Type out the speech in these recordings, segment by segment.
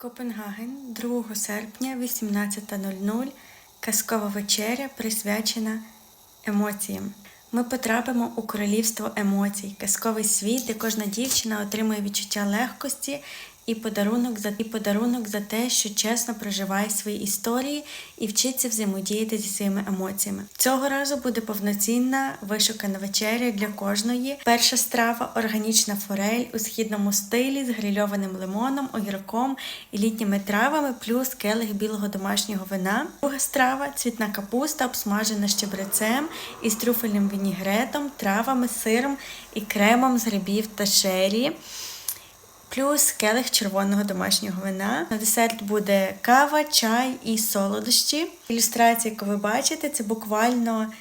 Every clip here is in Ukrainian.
Копенгаген 2 серпня 18.00 казкова вечеря присвячена емоціям. Ми потрапимо у королівство емоцій, казковий світ, де кожна дівчина отримує відчуття легкості і подарунок за і подарунок за те, що чесно проживає свої історії і вчиться взаємодіяти зі своїми емоціями. Цього разу буде повноцінна вишукана вечеря для кожної. Перша страва органічна форель у східному стилі з грильованим лимоном, огірком і літніми травами, плюс келих білого домашнього вина. Друга страва цвітна капуста, обсмажена щебрецем із трюфельним вінігретом, травами, сиром і кремом з грибів та шері. Плюс келих червоного домашнього вина. На десерт буде кава, чай і солодощі. Ілюстрація, яку ви бачите, це буквально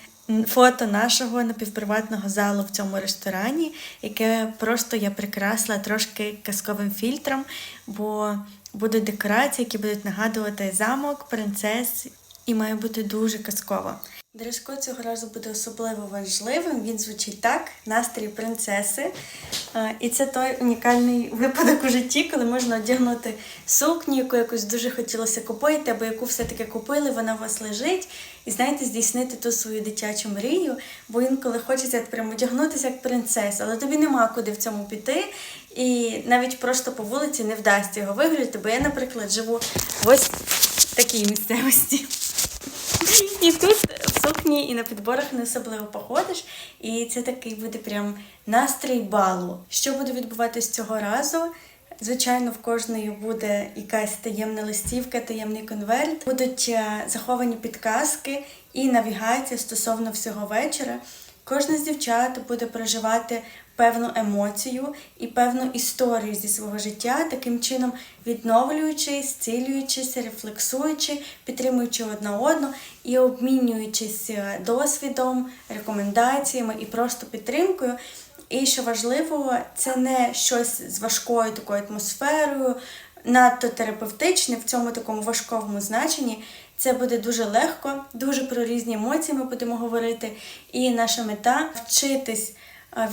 фото нашого напівприватного залу в цьому ресторані, яке просто я прикрасила трошки казковим фільтром, бо будуть декорації, які будуть нагадувати замок, принцес, і має бути дуже казково. Дрес-код цього разу буде особливо важливим. Він звучить так: настрій принцеси. І це той унікальний випадок у житті, коли можна одягнути сукню, яку якось дуже хотілося купити, або яку все-таки купили, вона у вас лежить. І знаєте, здійснити ту свою дитячу мрію, бо інколи хочеться прямо одягнутися як принцеса, але тобі нема куди в цьому піти. І навіть просто по вулиці не вдасться його виграти, бо я, наприклад, живу в ось такій місцевості. І тут в сукні і на підборах не особливо походиш. І це такий буде прям настрій балу. Що буде відбуватись цього разу? Звичайно, в кожної буде якась таємна листівка, таємний конверт. Будуть е, заховані підказки і навігація стосовно всього вечора. Кожна з дівчат буде проживати певну емоцію і певну історію зі свого життя, таким чином відновлюючись, зцілюючись, рефлексуючи, підтримуючи одна одну і обмінюючись е, досвідом, рекомендаціями і просто підтримкою. І що важливо, це не щось з важкою такою атмосферою, надто терапевтичне в цьому такому важковому значенні. Це буде дуже легко, дуже про різні емоції ми будемо говорити. І наша мета вчитись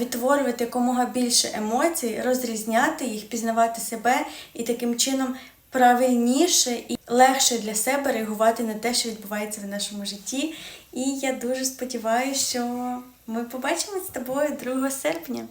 відтворювати якомога більше емоцій, розрізняти їх, пізнавати себе і таким чином правильніше і легше для себе реагувати на те, що відбувається в нашому житті. І я дуже сподіваюся, що ми побачимось з тобою 2 серпня.